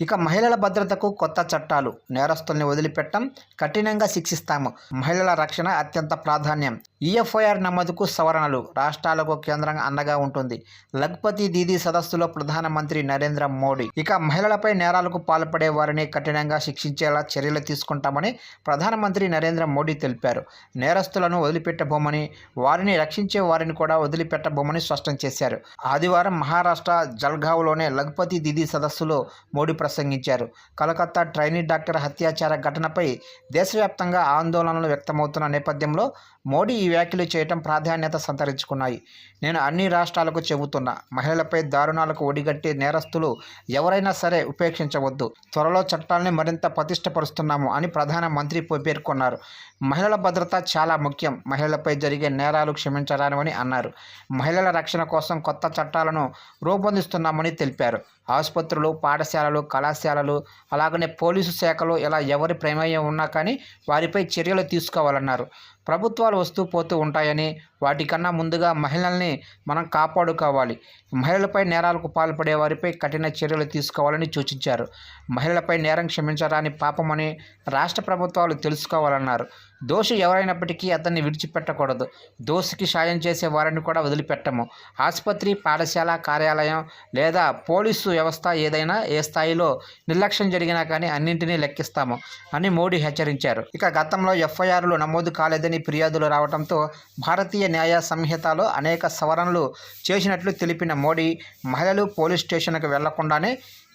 ఇక మహిళల భద్రతకు కొత్త చట్టాలు. నేరస్తుల్ని వదిలిపెట్టం కఠినంగా శిక్షిస్తాము. మహిళల రక్షణ అత్యంత ప్రాధాన్యం. ఈఎఫ్ఐఆర్ నమోదుకు సవరణలు. రాష్ట్రాలకు కేంద్రం అండగా ఉంటుంది. లఘుపతి దీదీ సదస్సులో ప్రధానమంత్రి నరేంద్ర మోడీ. ఇక మహిళలపై నేరాలకు పాల్పడే వారిని కఠినంగా శిక్షించేలా చర్యలు తీసుకుంటామని ప్రధానమంత్రి నరేంద్ర మోడీ తెలిపారు. నేరస్తులను వదిలిపెట్టబోమని వారిని రక్షించే వారిని కూడా వదిలిపెట్టబోమని స్పష్టం చేశారు. ఆదివారం మహారాష్ట్ర జల్గావ్లోనే లఘుపతి దీదీ సదస్సులో మోడీ ప్రసంగించారు. కలకత్తా ట్రైనీ డాక్టర్ హత్యాచార ఘటనపై దేశవ్యాప్తంగా ఆందోళనలు వ్యక్తమవుతున్న నేపథ్యంలో మోడీ ఈ వ్యాఖ్యలు చేయటం ప్రాధాన్యత సంతరించుకున్నాయి. నేను అన్ని రాష్ట్రాలకు చెబుతున్నా మహిళలపై దారుణాలకు ఒడిగట్టే నేరస్తులు ఎవరైనా సరే ఉపేక్షించవద్దు. త్వరలో చట్టాలని మరింత పటిష్టపరుస్తున్నాము అని ప్రధానమంత్రి పేర్కొన్నారు. మహిళల భద్రత చాలా ముఖ్యం. మహిళలపై జరిగే నేరాలు క్షమించరానివని అన్నారు. మహిళల రక్షణ కోసం కొత్త చట్టాలను రూపొందిస్తున్నామని తెలిపారు. ఆసుపత్రులు పాఠశాలలు కళాశాలలు అలాగనే పోలీసు శాఖలో ఇలా ఎవరి ప్రమేయం ఉన్నా కానీ వారిపై చర్యలు తీసుకోవాలన్నారు. ప్రభుత్వాలు వస్తూ పోతూ ఉంటాయని వాటికన్నా ముందుగా మహిళల్ని మనం కాపాడుకోవాలి. మహిళలపై నేరాలకు పాల్పడే వారిపై కఠిన చర్యలు తీసుకోవాలని సూచించారు. మహిళలపై నేరం క్షమించరాని పాపమని రాష్ట్ర ప్రభుత్వాలు తెలుసుకోవాలన్నారు. దోషి ఎవరైనప్పటికీ అతన్ని విడిచిపెట్టకూడదు. దోషికి సాయం చేసే వారిని కూడా వదిలిపెట్టము. ఆసుపత్రి పాఠశాల కార్యాలయం లేదా పోలీసు వ్యవస్థ ఏదైనా ఏ స్థాయిలో నిర్లక్ష్యం జరిగినా కానీ అన్నింటినీ లెక్కిస్తాము అని మోడీ హెచ్చరించారు. ఇక గతంలో ఎఫ్ఐఆర్లు నమోదు కాలేదని ఫిర్యాదులు రావడంతో భారతీయ న్యాయ సంహితలో అనేక సవరణలు చేసినట్లు తెలిపిన మోడీ మహిళలు పోలీస్ స్టేషన్కు వెళ్ళకుండానే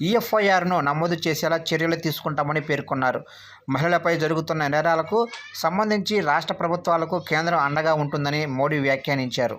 ఈఎఫ్ఐఆర్ను నమోదు చేసేలా చర్యలు తీసుకుంటామని పేర్కొన్నారు. మహిళలపై జరుగుతున్న నేరాలకు సంబంధించి రాష్ట్ర ప్రభుత్వాలకు కేంద్రం అండగా ఉంటుందని మోడీ వ్యాఖ్యానించారు.